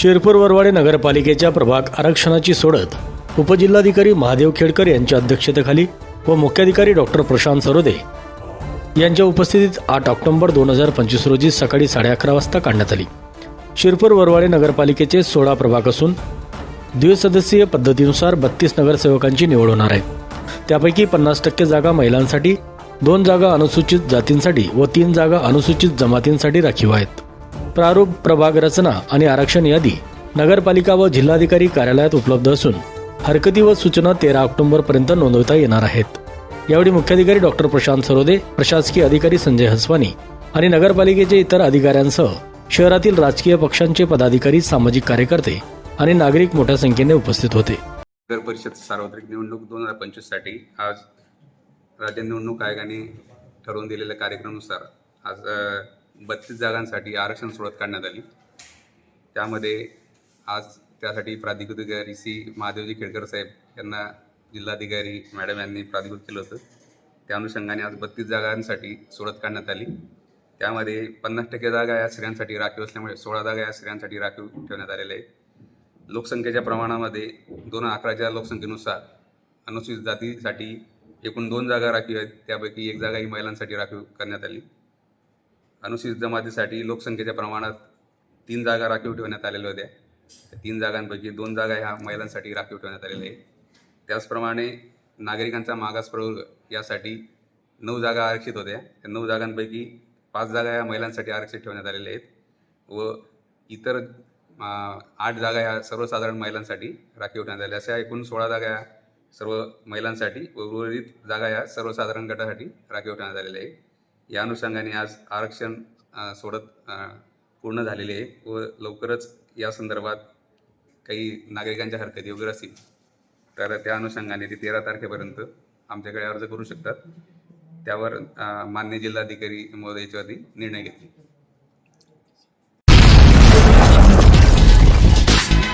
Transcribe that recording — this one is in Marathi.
शिरपूर वरवाडे नगरपालिकेच्या प्रभाग आरक्षणाची सोडत उपजिल्हाधिकारी महादेव खेडकर यांच्या अध्यक्षतेखाली व मुख्याधिकारी डॉक्टर प्रशांत सरोदे यांच्या उपस्थितीत आठ ऑक्टोबर दोन हजार पंचवीस रोजी सकाळी साडे अकरा वाजता काढण्यात आली. शिरपूर वरवाडे नगरपालिकेचे सोळा प्रभाग असून द्विसदस्यीय पद्धतीनुसार बत्तीस नगरसेवकांची निवड होणार आहे. त्यापैकी पन्नास टक्के जागा महिलांसाठी दोन जागा अनुसूचित जातींसाठी व तीन जागा अनुसूचित जमातींसाठी राखीव आहेत. प्रारूप प्रभाग रचना आणि आरक्षण यादी नगरपालिका व जिल्हाधिकारी कार्यालयात उपलब्ध असून हरकती व सूचना तेरा ऑक्टोबर पर्यंत नोंदवता येणार आहेत. यावेळी मुख्याधिकारी डॉक्टर प्रशांत सरोदे प्रशासकीय अधिकारी संजय हसवानी आणि नगरपालिकेचे इतर अधिकाऱ्यांसह शहरातील राजकीय पक्षांचे पदाधिकारी सामाजिक कार्यकर्ते आणि नागरिक मोठ्या संख्येने उपस्थित होते. नगर परिषद सार्वत्रिक निवडणूक दोन हजार पंचवीससाठी आज राज्य निवडणूक आयोगाने ठरवून दिलेल्या कार्यक्रमानुसार आज बत्तीस जागांसाठी आरक्षण सोडत काढण्यात आली. त्यामध्ये आज त्यासाठी प्राधिकृत अधिकारी सी. महादेवजी खेडकर साहेब यांना जिल्हाधिकारी मॅडम यांनी प्राधिकृत केलं होतं. त्या अनुषंगाने आज बत्तीस जागांसाठी सोडत काढण्यात आली. त्यामध्ये पन्नास टक्के जागा या स्त्रियांसाठी राखीव असल्यामुळे सोळा जागा या स्त्रियांसाठी राखीव ठेवण्यात आलेल्या आहेत. लोकसंख्येच्या प्रमाणामध्ये दोन अकराच्या लोकसंख्येनुसार अनुसूचित जातीसाठी एकूण दोन जागा राखीव आहेत. त्यापैकी एक जागा ही महिलांसाठी राखीव करण्यात आली. अनुसूचित जमातीसाठी लोकसंख्येच्या प्रमाणात तीन जागा राखीव ठेवण्यात आलेल्या होत्या. त्या तीन जागांपैकी दोन जागा ह्या महिलांसाठी राखीव ठेवण्यात आलेल्या आहेत. त्याचप्रमाणे नागरिकांचा मागास प्रवर्ग यासाठी नऊ जागा आरक्षित होत्या. त्या नऊ जागांपैकी पाच जागा ह्या महिलांसाठी आरक्षित ठेवण्यात आलेल्या आहेत व इतर आठ जागा ह्या सर्वसाधारण महिलांसाठी राखीव ठेवण्यात आल्या अशा एकूण सोळा जागा ह्या सर्व महिलांसाठी व उर्वरित जागा ह्या सर्वसाधारण गटासाठी राखीव ठेवण्यात आलेल्या आहेत. या अनुषंगाने आज आरक्षण सोडत पूर्ण झालेले आहे व लवकरच या संदर्भात काही नागरिकांच्या हरकती वगैरे असतील तर त्या अनुषंगाने ते तेरा तारखेपर्यंत आमच्याकडे अर्ज करू शकतात. त्यावर मान्य जिल्हाधिकारी महोदयाच्यावरती निर्णय घेतील.